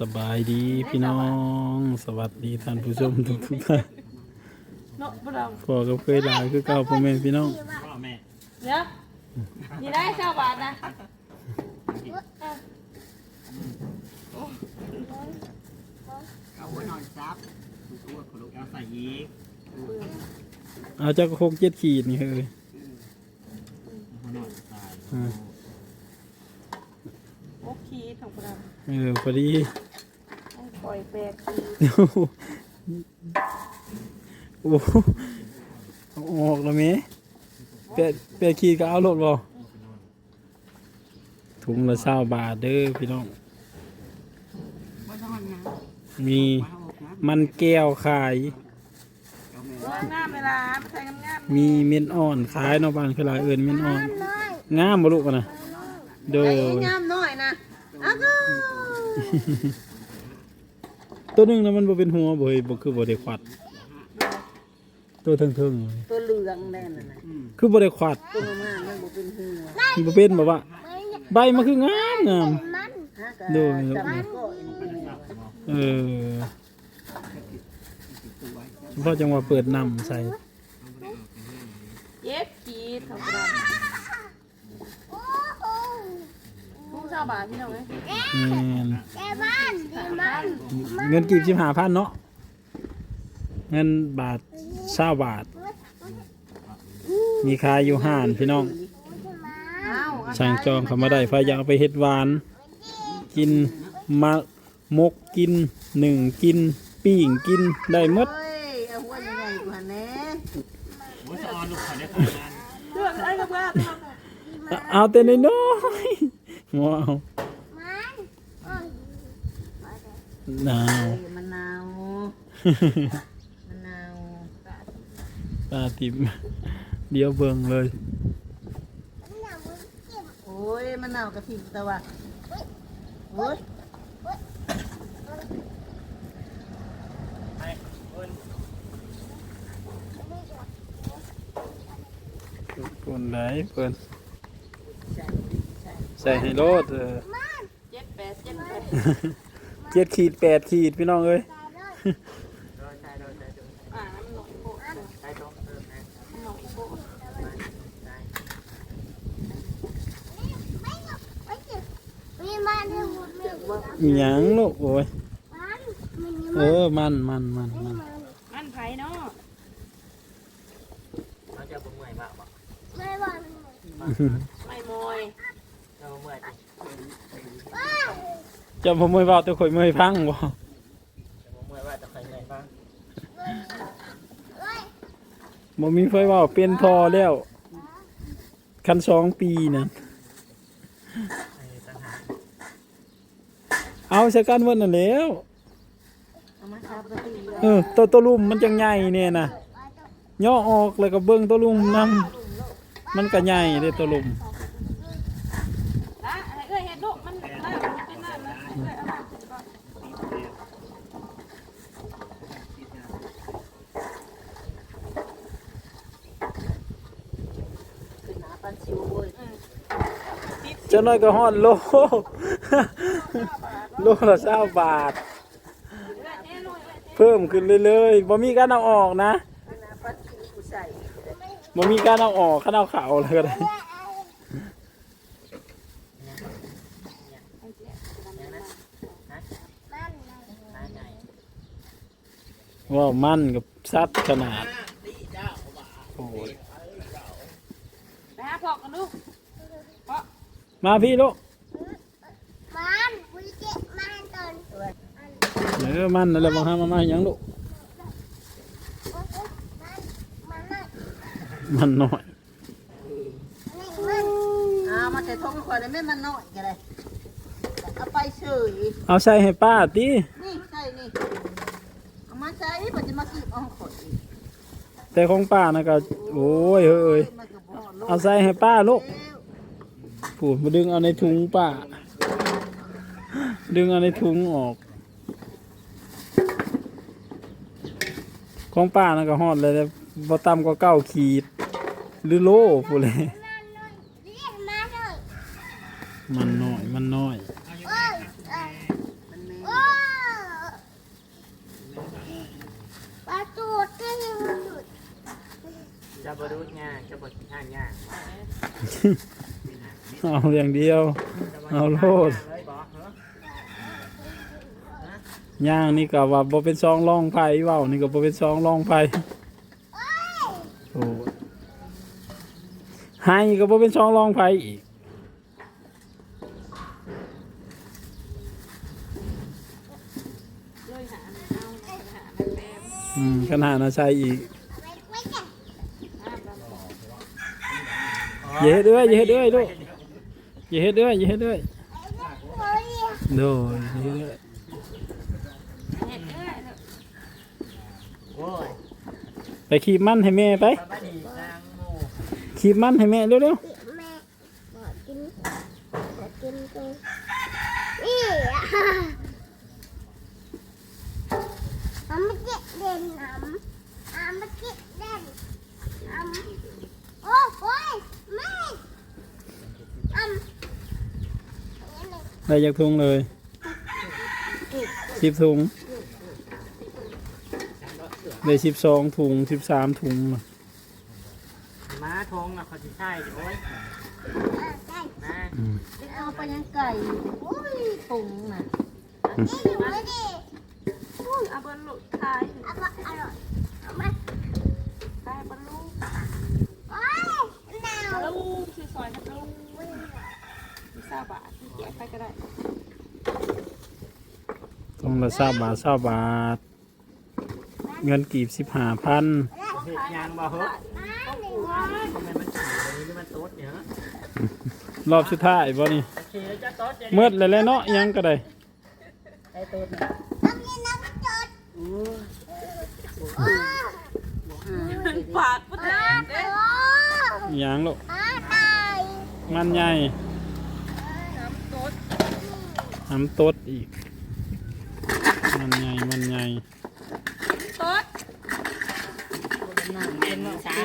สบายดีพี่น้อง สวัสดีท่านผู้ชมทุกทุกๆท่านเนาะบ่เราพอกับเคยหลายคือเก่าพ่อแม่พี่น้องพ่อแม่เดี๋ยวนี่ได้เจ้าบาทนะเอาหัวนอนซับตัวขลุกเอาใส่ยีกเอาจากหกเจ็ดขีดนี่เฮ้ยหัวนอนใส่อ่าโอเคของบ่เรา เออพอดีให้ปล่อยแปลกคือโอ้โหเอาออกแล้วไหมแปดแปดขีดก็เอารถบ่ถุงละเศร้าบาทเด้อพี่น้องว่านอนนะมีว้าวนะมันแก้วขายเอาแม่เอองามเวลาใส่งามๆมีเม็ดอ่อนขายเนาะบ้านคือหลายเอิญเม็ดอ่อน งามบ่ลูกอะนะโดย งามหน่อยนะ อ้าวก็ตัวหนึงนะมันบ่เป็นหัวบ่เฮ้ยบ่คือบ่ได้ขวัด ตัวเทิงๆเลยตัวเหลืองแน่นน่ะคือบ่ได้ขวัดตัวมามันบ่เป็นหัวมันบ่เป็นแบบว่าใบมันคืองามงามฮะก็โดยจำมันก็เออเฉพาะจังหวะเปิดน้ำใส่ เย็ดขีดของบ่เราผู้เจ้าบาทพี่น้องเอ้ยแม่นแต่บ้านแต่บ้านเงินกีบ15,000เนาะเงินบาท20บาท มีขายอยู่ห้านพี่น้องอ้าวสั่งจองเข้ามาได้พายอยากเอาไปเฮ็ดหวาน กินมามกกินหนึ่งกินปิ้งกินได้หมดเฮ้ยเอาหัวใหญ่ๆกว่าแน่หัวสะออนลูกขอได้ทำงานเลือกไอ้กับเพื่อนเอาแต่น้อย ๆว้าวมันโอ้ยหนาวมะนาวมะนาวตาติมเดี๋ยวเบิ่งเลยหนังมันเจ็บโอ้ยมะนาวกะทิแต่ว่าโอ้ยคนไหนเพิ่น ใส่ให้โลดเออเจ็ดแปดเจ็ดแปดเจ็ดขีดแปดขีดพี่น้องเอ้ยอ่ามันหนกโคใส่ตรงเออแม่หนกโคไม่เจ็บมีมันทั้งหมดเลยมีหยังลูกโอ้ยมันมันเออมันมันมันมันมันไผ่เนาะเราจะบ่เมื่อยมากบ่ไม่ว่าไม่มอยเราบ่เมื่อย จะบ่มือเบาแต่ข่อยมือพังบ่ะบ่เมื่อยว่าจะใครเมื่อยบ้างบ่มีไฟว้าเป็นพอแล้ว คันสองปีนั่นเอาใส่กันวิดนั่นแล้วเออตัวตัวลุ่มมันจังใหญ่เนี่ยนะย่อออกแล้วก็เบิ่งตัวลุ่มนํมันก็ใหญ่เด้ตัวลุ่ม ให้เอ้ยเห็ดลูกมันน้ำมันเป็นน้ำนะเอ้ยก่อนขึ้นหาปันชิวเว้ยเจ้าน้อยก็ฮอดโล โลละ20บาท เพิ่มขึ้นเรื่อยๆบ่มีการเอาออกนะขึ้นหาปันชิวใส่บ่มีการเอาออกคันเอาเข้าเลยก็ได้ นายใหญ่ ว่ามันกับสัตว์ขนาด โอ้ยไปหาพอกกันลูกเพราะมาพี่ลูกมันคุยเจ็บมันตอนเออมันนั่นแหละบ่หามามาหยังลูกมันมันมันน้อยมันอ่ามาแต่ทงข่อยเลยไม่มันน้อยกันเลยเอาไปเฉยเอาใส่ให้ป้าตินี่ใช่นี่ เอามาใช้มันจะมากีบเอาข่อยแต่ของป้านะก็โอ้ยเฮ้ยมันก็บ่ลูกเอาใส่ให้ป้าลูกผูดมาดึงเอาในถุงป้า ดึงเอาในถุงออก ของป้านะก็ฮอดเลยแต่บ่ต่ำกว่าเก้าขีด หรือโลพูดเลย มันเรียกมาเลยมันน้อยมันน้อยโอ้ยมันแม่โอ้ย จะ บดูง่ายจะบดท่ายากเอาอย่างเดียว เอาโลดเลยบอกเหรอย่างนี่ก็ว่าบ่เป็นซองรองไผเว้านี่ก็บ่เป็นซองรองไผโอ้ให้ก็บ่เป็นซองรองไผอีกเลยหาเอาหาแบบแบบอืมขนาดน่ะใช่อีก ไม่ไม่เจ็บ อ้ามลำบาก อย่าเฮ็ดเด้อยอย่าเฮ็ดเด้อยลูกอย่าเฮ็ดเด้อยอย่าเฮ็ดเด้อยโอ้ยโดยอย่าเฮ็ดเด้อยดเอ้ยเนอะโอ้ยไปขีบมันให้แม่ไปสบายดีนางโมขีบมันให้แม่เร็วแม่บอกกินบอกกินกูนี่อะเอามาเจ็บเด่นน้ำเอามาเจ็บเด่นน้ำโอ้ย ไม่น้ำๆได้จากถุงเลยสิบถุงได้สิบสองถุงสิบสามถุงม้าทงอะเขาจะใช่โอ้ยได้นะอืมเอาไปยังไก่โอ้ยตุ่มน่ะ นี่อยู่ไม่ดี อุ้ยเอาบอลลูกทาย เอามาอร่อยเอามา ทายบอลลูก โอ้ยหนาว บอลลู กคือซอยบอลลูกมีซาบะที่เก็บไปก็ได้ถุงละสาบาทสาบาท เงินกีบสิบห้าพันเห็ดยางบ่เหรอทำไมมันถึงอย่างนี้มันโต๊ดเนี่ยฮะรอบสุดท้ายบ่นี่โอเคแล้วจะโต๊ดจะเมื่อเลยแล้วเนาะยังก็ได้ไอ้โต๊ดเนี่ยเย็นน้ำจดอู้โอ้ปากปะเตะยังลูกอาตาย มันใหญ่น้ำต๊ดน้ำตดอีก มันใหญ่ มันใหญ่ต๊ดเป็นชา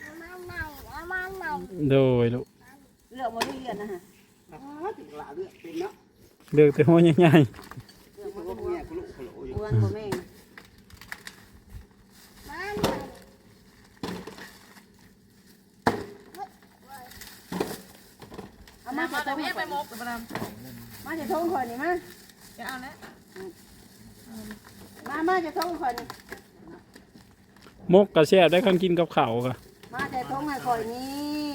เอามาไหนเอามาไหนโดยลูกเลือกบอลเรียนนะฮะถึงละเลือกเป็นเนาะเลือกแต่หัวใหญ่เลือกมันก็แม่กุลุกุลุอยู่อ้วนกว่าแม่ มาไหน เอา มาจะต้องไปมกประดามมาจะท้องข่อยนี่มาจะเอาแล้วมามาจะท้องข่อยนี่มกกระแซ่บได้คันกินกับข้าวกะมาจะท้องให้ข่อยนี่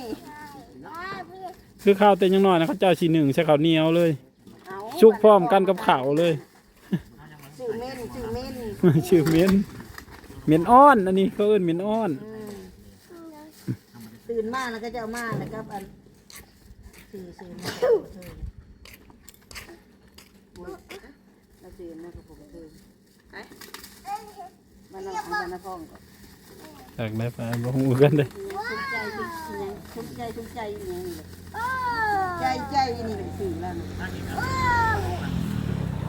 คือข้าวเต็มยังน้อยนะเขาเจ้าชีหนึ่งใช้ข้าวเหนียวเลย ชุกพร้อมกันกับข้าวเลยชื่อเม่นชื่อเม่นชื่อเมียนเมียนอ้อนอันนี้เขาเอิ้นเมียนอ้อนตื่นมาแล้วก็จะเอามาแล้วก็ อันสื่อสื่อมาสื่อแล้วตื่นมาก็ผมตื่นมันเอามันเอาพ่องก่อนจากได้ไปบ่ฮู้กันเด้อทุกใจทุกอย่างทุกใจทุกใจอย่างนี้เลยโอ้ใจใจนี่เป็นสื่อแล้วนะโอ้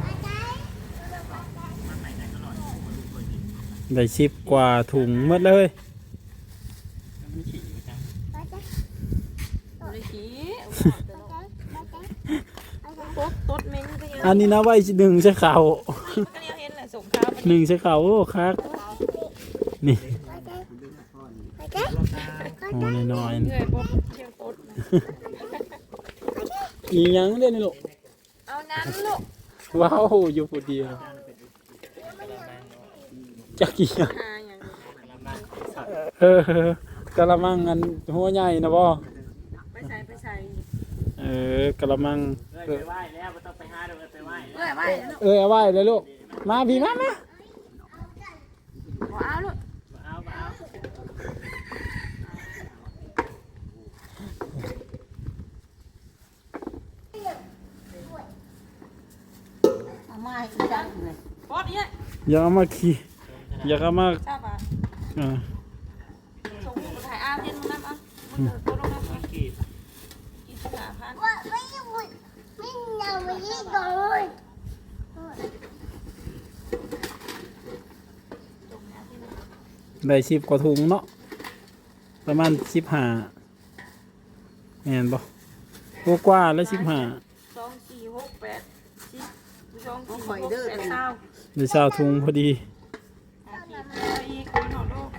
อาจารย์ได้ชิบกว่าถุงหมดเลย อาจารย์ บริขีอาจารย์อาจารย์ต๊ดต๊ดเม้นก็ยังอันนี้นะไว้หนึ่งใช้ข้าก็ยังเห็นแหละส่งข้าวหนึ่งใช้ข้าโอ้คักนี่อาจารย์อาจารย์โอ้น้อยเหนื่อยปุ๊บเที่ยวต๊ดอีหยังเด้อนี่ลูกเอานั้นลูกว้าวอยู่ผู้เดียวจักกี่หยังเออกะละมังอันหัวใหญ่นะบ่ เออกะละมัง เอ้ยไปไหว้แล้วไม่ต้องไปหาเดี๋ยวไปไหว้เอ้ยไปเออเอาไว้เลยลูก มาพี่มามาเอาลูกเอาเอาเอามาให้อีจังเลยป๊อดเนี่ยอย่าเอามาขี่อย่าเอามาทราบป่ะเออส่งลูกไปถ่ายอาเทียนมึงน้ำอะมึงเดินตัวลงน้ำอะ ขีด กินสาพัน ว่าไม่ไม่ไม่ เอาไม่โดนได้สิบกว่าถุงเนาะประมาณสิบห้าแม่นบ่โอ้กว่าแล้วสิบห้าสองสี่หกแปดสิบสองสี่หกแปดเก้าได้เช้าทุงพอดีอีกคนหนอนโลก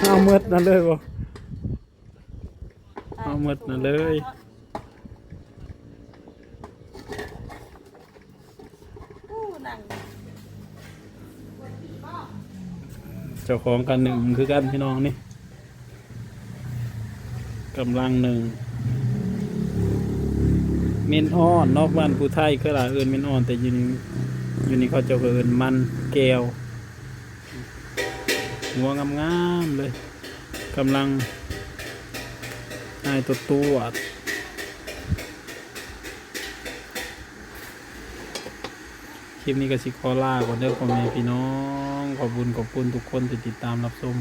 เอาเมดนั่นเลยบ่ เอาเมดนั่นเลยเจ้าของกันหนึ่งคือกันพี่น้องนี่กำลังหนึ่งเมนอ้อนนอกบ้านผู้ไทยก็ล่ะเอินเมนอ้อนแต่อยินอยู่นี่เขาเจะเอินมันแก้วหัวงามๆเลยกำลังายตัวตัวคลิปนี้ก็สิขอลาก่อนเด้อพ่อแม่พี่น้อง ขอบคุญขอบคุณทุกคนที่ติดตามรับชม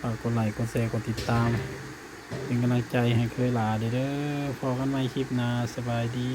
ฝากกดไลค์กดแชร์กดติดตาม เป็นกำลังใจให้เคยหลาเด้อเด้อพอกันใหม่คลิปหน้าสบายดี